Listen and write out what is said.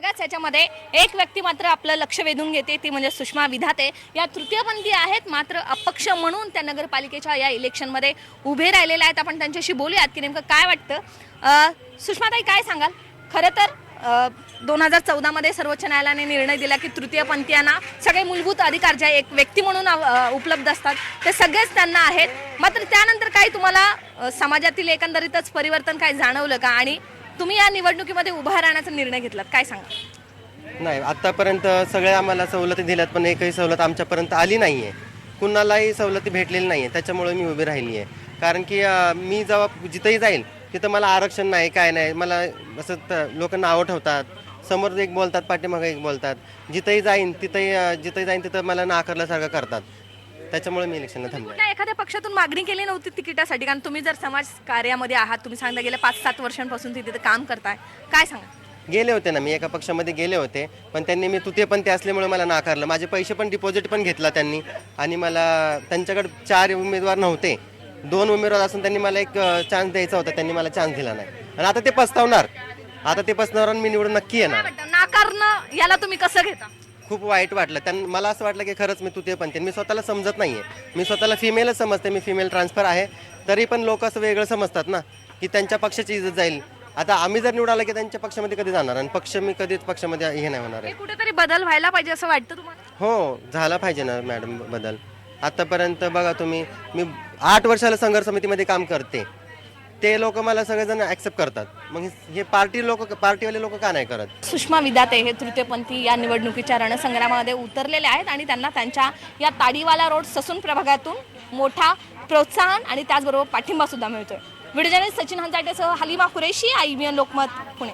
सगळ्याच याच्यामध्ये एक व्यक्ती मात्र आपलं लक्ष वेधून घेते ती म्हणजे सुषमा विधाते. या तृतीयपंथी आहेत मात्र अपक्ष म्हणून त्या नगरपालिकेच्या या इलेक्शनमध्ये उभे राहिलेल्या आहेत. आपण त्यांच्याशी बोलूयात की नेमकं काय वाटतं? सुषमाताई काय सांगाल? खरं तर दोन हजार चौदामध्ये सर्वोच्च न्यायालयाने निर्णय दिला की तृतीयपंथीयांना सगळे मूलभूत अधिकार जे एक व्यक्ती म्हणून उपलब्ध असतात ते सगळेच त्यांना आहेत. मात्र त्यानंतर काही तुम्हाला समाजातील एकंदरीतच परिवर्तन काय जाणवलं का? आणि तुम्ही या निवडणुकीमध्ये उभा राहण्याचा निर्णय घेतलात काय सांगा? नाही आत्तापर्यंत सगळ्या आम्हाला सवलती दिल्यात पण एकही सवलत आमच्यापर्यंत आली नाही आहे कुणालाही सवलती भेटलेली नाही आहे त्याच्यामुळे मी उभी राहिली आहे. कारण की अं, मी जेव्हा जिथंही जाईल तिथं मला आरक्षण नाही काय नाही. मला असं त- लोक नावं ठेवतात समोर एक बोलतात पाठीमागं एक बोलतात. जिथंही जाईन तिथंही अं, जिथंही जाईन तिथं मला नाकारल्यासारखं करतात. त्याच्यामुळे मी इलेक्शनला थांबले. कुठल्या एखाद्या पक्षातून मागणी केली नव्हती तिकिटासाठी? कारण तुम्ही जर समाज कार्यामध्ये आहात तुम्ही सांगता गेल्या पाच सात वर्षांपासून तिथे काम करताय. काय सांगा? गेले होते ना मी एका पक्षामध्ये गेले होते. पण त्यांनी मी तुते पण ते असल्यामुळे मला नाकारलं. माझे पैसे पण डिपॉझिट पण घेतला त्यांनी. आणि मला त्यांच्याकडे चार उमेदवार नव्हते. दोन उमेदवार असून त्यांनी मला एक चान्स द्यायचा होता. त्यांनी मला चान्स दिला नाही. आणि आता ते पस्तावणार. आता ते पस्तावणार आणि मी निवडून नक्की येणार. नाकारणं याला तुम्ही कसं घेता? खूप वाईट वाटलं. त्यांना मला असं वाटलं की खरंच मी तुते पण मी स्वतःला समजत नाहीये. मी स्वतःला फिमेलच समजते. मी फिमेल ट्रान्सफर आहे. तरी पण लोक असं वेगळं समजतात ना की त्यांच्या पक्षाची इज्जत जाईल. आता आम्ही जर निवडाला की त्यांच्या पक्षामध्ये कधी जाणार? आणि पक्ष मी कधीच पक्षामध्ये हे नाही होणार आहे. कुठेतरी बदल व्हायला पाहिजे असं वाटतं तुम्हाला? हो झाला पाहिजे ना मॅडम बदल. आतापर्यंत बघा तुम्ही मी आठ वर्षाला संघर्ष समितीमध्ये काम करते. ते लोक मला सगळेजण ऍक्सेप्ट करतात. मग हे पार्टी लोक पार्टीवाले लोक का नाही करत? सुषमा विदाते हे तृतीयपंथी या निवडणुकीच्या रणसंग्रामामध्ये उतरलेले आहेत आणि त्यांना त्यांच्या या ताडीवाला रोड ससून प्रभागातून मोठा प्रोत्साहन आणि त्याचबरोबर पाठिंबा सुद्धा मिळतोय. व्हिडिओ जर्नलिस्ट सचिन हंजाटेसह हलिमा कुरेशी आय लोकमत पुणे.